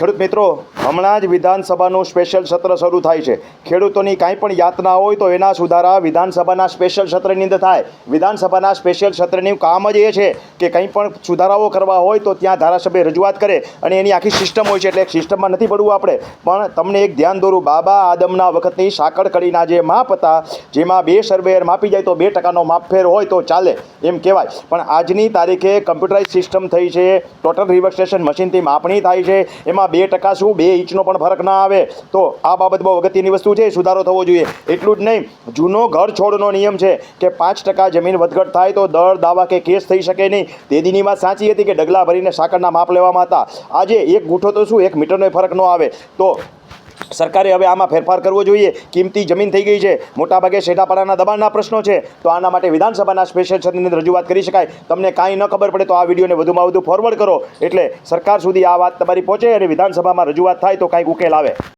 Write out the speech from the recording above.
ખેડૂત મિત્રો, હમણાં જ વિધાનસભાનું સ્પેશિયલ સત્ર શરૂ થાય છે. ખેડૂતોની કાંઈ પણ યાતના હોય તો એના સુધારા વિધાનસભાના સ્પેશિયલ સત્રની અંદર થાય. વિધાનસભાના સ્પેશિયલ સત્રનું કામ જ એ છે કે કંઈ પણ સુધારાઓ કરવા હોય તો ત્યાં ધારાસભ્ય રજૂઆત કરે અને એની આખી સિસ્ટમ હોય છે. એટલે સિસ્ટમમાં નથી પડવું આપણે. પણ તમને એક ધ્યાન દોરું, બાબા આદમના વખતની સાંકળ કડીના જે માપ હતા, જેમાં બે સર્વેયર માપી જાય તો બે ટકાનો માપફેર હોય તો ચાલે એમ કહેવાય. પણ આજની તારીખે કમ્પ્યુટરાઇઝ સિસ્ટમ થઈ છે ટોટલ રિવર્સેશન મશીનથી માપણી થાય છે. એમાં બે ટકા શું, બે ઇંચનો પણ ફરક ના આવે. તો આ બાબત બહુ અગત્યની વસ્તુ છે સુધારો થવો જોઈએ. એટલું જ નહીં, જૂનો ઘર છોડનો નિયમ છે કે પાંચ ટકા જમીન વધઘટ થાય તો દર દાવા કે કેસ થઈ શકે નહીં. તે દીની વાત સાચી હતી કે ડગલા ભરીને સાકરના માપ લેવામાં હતા. આજે એક ગુઠો તો શું, એક મીટરનો ફરક ન આવે. તો સરકારે હવે આમાં ફેરફાર કરવો જોઈએ. કિંમતી જમીન થઈ ગઈ છે. મોટાભાગે શેઠાપાડાના દબાણના પ્રશ્નો છે. તો આના માટે વિધાનસભાના સ્પેશિયલ સત્રની રજૂઆત કરી શકાય. તમને કાંઈ ન ખબર પડે તો આ વિડીયોને વધુમાં વધુ ફોરવર્ડ કરો. એટલે સરકાર સુધી આ વાત તમારી પહોંચે અને વિધાનસભામાં રજૂઆત થાય તો કાંઈક ઉકેલ આવે.